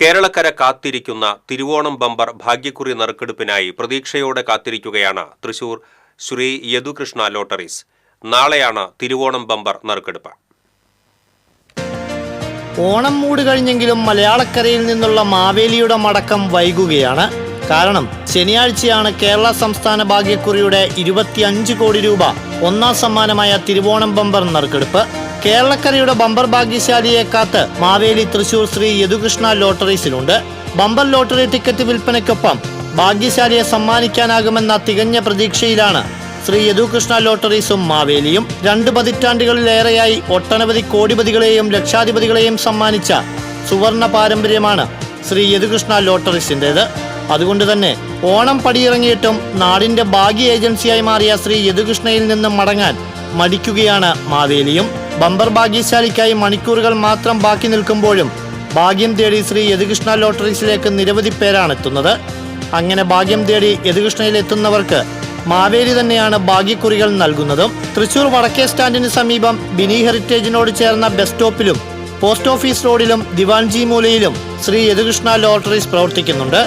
കേരളക്കര കാത്തിരിക്കുന്ന തിരുവോണം ബമ്പർ ഭാഗ്യക്കുറി നറുക്കെടുപ്പിനായി പ്രതീക്ഷയോടെ കാത്തിരിക്കുകയാണ് തൃശൂർ ശ്രീ യദുകൃഷ്ണ ലോട്ടറീസ്. നാളെയാണ് തിരുവോണം ബമ്പർ നറുക്കെടുപ്പ്. ഓണം മൂട് കഴിഞ്ഞെങ്കിലും മലയാളക്കരയിൽ നിന്നുള്ള മാവേലിയുടെ മടക്കം വൈകുകയാണ്. കാരണം ശനിയാഴ്ചയാണ് കേരള സംസ്ഥാന ഭാഗ്യക്കുറിയുടെ ഇരുപത്തിയഞ്ച് കോടി രൂപ ഒന്നാം സമ്മാനമായ തിരുവോണം ബമ്പർ നറുക്കെടുപ്പ്. കേരളക്കരയുടെ ബമ്പർ ഭാഗ്യശാലിയെ കാത്ത് മാവേലി തൃശൂർ ശ്രീ യദുകൃഷ്ണ ലോട്ടറീസിലുണ്ട്. ബമ്പർ ലോട്ടറി ടിക്കറ്റ് വിൽപ്പനയ്ക്കൊപ്പം ഭാഗ്യശാലിയെ സമ്മാനിക്കാനാകുമെന്ന തികഞ്ഞ പ്രതീക്ഷയിലാണ് ശ്രീ യദുകൃഷ്ണ ലോട്ടറീസും മാവേലിയും. രണ്ട് പതിറ്റാണ്ടുകളിലേറെയായി ഒട്ടനവധി കോടിപതികളെയും ലക്ഷാധിപതികളെയും സമ്മാനിച്ച സുവർണ പാരമ്പര്യമാണ് ശ്രീ യദുകൃഷ്ണ ലോട്ടറീസിന്റെത്. അതുകൊണ്ട് തന്നെ ഓണം പടിയിറങ്ങിയിട്ടും നാടിന്റെ ഭാഗ്യ ഏജൻസിയായി മാറിയ ശ്രീ യദുകൃഷ്ണയിൽ നിന്നും മടങ്ങാൻ മടിക്കുകയാണ് മാവേലിയും. ബമ്പർ ഭാഗ്യശാലിക്കായി മണിക്കൂറുകൾ മാത്രം ബാക്കി നിൽക്കുമ്പോഴും ഭാഗ്യം തേടി ശ്രീ യദുകൃഷ്ണ ലോട്ടറീസിലേക്ക് നിരവധി പേരാണ് എത്തുന്നത് അങ്ങനെ ഭാഗ്യം തേടി യദുകൃഷ്ണയിൽ എത്തുന്നവർക്ക് മാവേലി തന്നെയാണ് ഭാഗ്യക്കുറികൾ നൽകുന്നതും. തൃശൂർ വടക്കേ സ്റ്റാൻഡിന് സമീപം ബിനി ഹെറിറ്റേജിനോട് ചേർന്ന ബസ് സ്റ്റോപ്പിലും പോസ്റ്റ് ഓഫീസ് റോഡിലും ദിവാൻജി മൂലയിലും ശ്രീ യദുകൃഷ്ണ ലോട്ടറീസ് പ്രവർത്തിക്കുന്നുണ്ട്.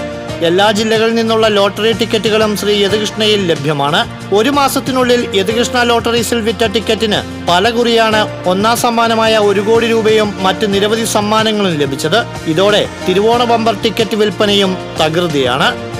എല്ലാ ജില്ലകളിൽ നിന്നുള്ള ലോട്ടറി ടിക്കറ്റുകളും ശ്രീ യദുകൃഷ്ണയിൽ ലഭ്യമാണ്. ഒരു മാസത്തിനുള്ളിൽ യദുകൃഷ്ണ ലോട്ടറീസിൽ വിറ്റ ടിക്കറ്റിന് പല കുറിയാണ് ഒന്നാം സമ്മാനമായ ഒരു കോടി രൂപയും മറ്റ് നിരവധി സമ്മാനങ്ങളും ലഭിച്ചത്. ഇതോടെ തിരുവോണ ബമ്പർ ടിക്കറ്റ് വിൽപ്പനയും തകൃതിയാണ്.